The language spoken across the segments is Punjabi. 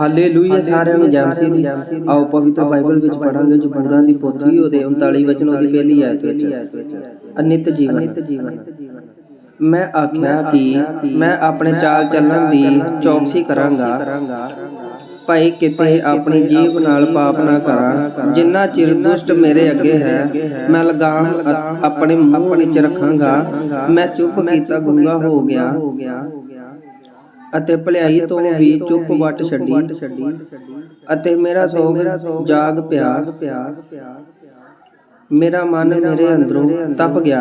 ਹਾਲੇਲੂਇਆ ਸਾਰਿਆਂ ਨੂੰ ਜੈ ਮਸੀਹ ਦੀ ਆਓ ਪਵਿੱਤਰ ਬਾਈਬਲ ਵਿੱਚ ਪੜਾਂਗੇ ਜ਼ਬੂਰਾਂ ਦੀ ਪੋਥੀ ਉਹਦੇ 39 ਵਚਨ ਉਹਦੀ ਪਹਿਲੀ ਆਇਤ ਵਿੱਚ। ਅਨਿਤ ਜੀਵਨ। ਮੈਂ ਆਖਿਆ ਕਿ ਮੈਂ ਆਪਣੇ ਚਾਲ ਚੱਲਣ ਦੀ ਚੌਕਸੀ ਕਰਾਂਗਾ। ਭਾਈ ਕਿਤੇ ਆਪਣੀ ਜੀਭ ਨਾਲ ਪਾਪ ਨਾ ਕਰਾਂ। ਜਿੰਨਾ ਚਿਰ ਦੁਸ਼ਟ ਮੇਰੇ ਅੱਗੇ ਹੈ ਮੈਂ ਲਗਾਮ ਆਪਣੇ ਮੂੰਹ ਵਿੱਚ ਰੱਖਾਂਗਾ। ਮੈਂ ਚੁੱਪ ਕੀਤਾ ਗੁੰਗਾ ਹੋ ਗਿਆ। ਅਤੇ ਭਲਾਈ ਤੋਂ ਵੀ ਚੁੱਪ ਵੱਟ ਛੱਡੀ। ਅਤੇ ਮੇਰਾ ਸੋਗ ਜਾਗ ਪਿਆ। ਮੇਰਾ ਮਨ ਮੇਰੇ ਅੰਦਰੋਂ ਤਪ ਗਿਆ।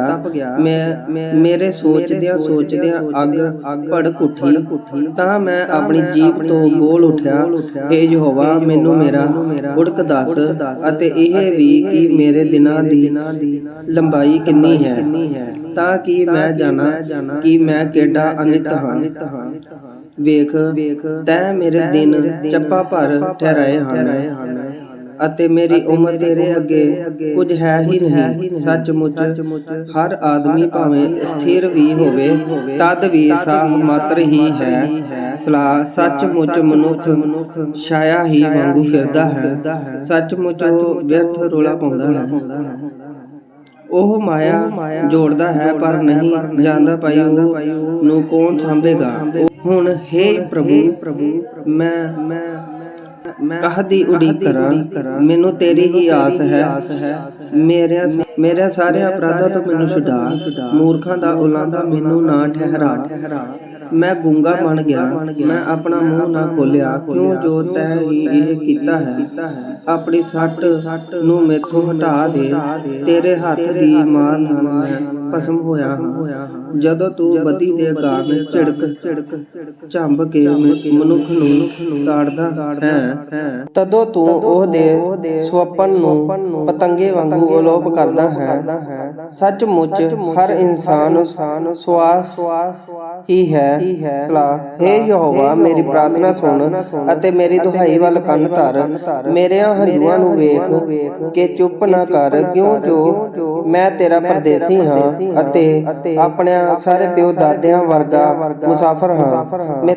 ਮੈਂ ਮੇਰੇ ਸੋਚਦਿਆਂ ਸੋਚਦਿਆਂ ਅੱਗ ਭੜਕ ਉੱਠੀ। ਤਾਂ ਮੈਂ ਆਪਣੀ ਜੀਭ ਤੋਂ ਬੋਲ ਉਠਿਆ। ਏ ਯਹੋਵਾ ਮੈਨੂੰ ਮੇਰਾ ਉੜਕ ਦੱਸ ਅਤੇ ਇਹ ਵੀ ਕਿ ਮੇਰੇ ਦਿਨਾਂ ਦੀ ਲੰਬਾਈ ਕਿੰਨੀ ਹੈ। ਤਾਂ ਕਿ ਮੈਂ ਜਾਣਾ ਕਿ ਮੈਂ ਕਿਹੜਾ ਅਨਿਤ ਹਾਂ? ਵੇਖ ਤੈ ਮੇਰੇ ਦਿਨ ਚੱਪਾ ਭਰ ਠਹਿਰਾਏ ਹਨ। ਅਤੇ ਮੇਰੀ ਉਮਰ ਤੇਰੇ ਅੱਗੇ ਕੁਝ ਹੈ ਹੀ ਨਹੀਂ ਸੱਚਮੁੱਚ ਹਰ ਆਦਮੀ ਭਾਵੇਂ ਸਥਿਰ ਵੀ ਹੋਵੇ ਤਦ ਵੀ ਸਾਹ ਮਾਤਰ ਹੀ ਹੈ। ਸਲਾਹ ਸੱਚਮੁੱਚ ਮਨੁੱਖ ਛਾਇਆ ਹੀ ਵਾਂਗੂ ਫਿਰਦਾ ਹੈ। ਸੱਚਮੁੱਚ ਉਹ ਵਿਅਰਥ ਰੋਲਾ ਪਾਉਂਦਾ ਹੈ। ਉਹ ਮਾਇਆ ਜੋੜਦਾ ਹੈ ਪਰ ਨਹੀਂ ਜਾਣਦਾ ਭਾਈ ਉਹ ਨੂੰ ਕੌਣ ਸੰਭੇਗਾ? ਹੁਣ हे ਪ੍ਰਭੂ ਮੈਂ ਮੈਂ ਕਹਦੀ ਉਡੀਕ ਕਰਾਂ। ਮੈਨੂੰ ਤੇਰੀ ਹੀ ਆਸ ਹੈ। ਮੇਰੇ ਮੇਰੇ ਸਾਰੇ ਅਪਰਾਧਾਂ ਤੋਂ ਮੈਨੂੰ ਛੁਡਾ। ਮੂਰਖਾਂ ਦਾ ਉਲਾਂਭਾ ਮੈਨੂੰ ਨਾ ਠਹਿਰਾ। ਮੈਂ ਗੁੰਗਾ ਬਣ ਗਿਆ। ਮੈਂ ਆਪਣਾ ਮੂੰਹ ਨਾ ਖੋਲਿਆ। ਕਿਉਂ ਜੋ ਤੈ ਹੀ ਇਹ ਕੀਤਾ ਹੈ। ਆਪਣੀ ਸੱਟ ਨੂੰ ਮੇਥੋਂ ਹਟਾ ਦੇ। ਤੇਰੇ ਹੱਥ ਦੀ ਮਾਰ ਨਾਲ ਮੈਂ ਭਸਮ ਹੋਇਆ ਹਾਂ। ਜਦੋਂ ਤੂੰ ਬਦੀ ਦੇ ਗਾਨ ਝਿੜਕ ਝੰਬ ਕੇ ਮਨੁੱਖ ਨੂੰ ਤਾੜਦਾ ਹੈ। ਤਦੋਂ ਤੂੰ ਉਹਦੇ ਸਵਪਨ ਨੂੰ ਪਤੰਗੇ ਵਾਂਗੂ ਅਲੋਪ ਕਰਦਾ ਹੈ। ਸੱਚਮੁੱਚ ਹਰ ਇਨਸਾਨ ਸਵਾਸ ਹੀ ਹੈ। ਸਲਾਹ हे ਯਹੋਵਾ ਮੇਰੀ ਪ੍ਰਾਰਥਨਾ ਸੁਣ ਅਤੇ ਮੇਰੀ ਦੁਹਾਈ ਵੱਲ ਕੰਨ ਧਰ। ਮੇਰਿਆਂ ਹੰਝੂਆਂ ਨੂੰ ਵੇਖ ਕੇ ਚੁੱਪ ਨਾ ਕਰ। ਕਿਉਂ ਜੋ ਮੈਂ ਤੇਰਾ ਪਰਦੇਸੀ ਹਾਂ। ਅਤੇ ਆਪਣੇ ਸਾਰੇ ਪਿਓ ਦਾਦਿਆਂ ਵਰਗਾ ਮੁਸਾਫਰ ਹਾਂ। ਮੈਂ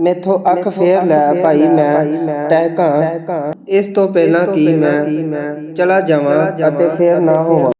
ਮੈਥੋਂ ਅੱਖ ਫੇਰ ਲੈ ਭਾਈ ਮੈਂ ਟਹਿਕਾਂ ਇਸ ਤੋਂ ਪਹਿਲਾਂ ਕਿ ਮੈਂ ਚਲਾ ਜਾਵਾਂ ਅਤੇ ਫੇਰ ਨਾ ਹੋਵਾਂ।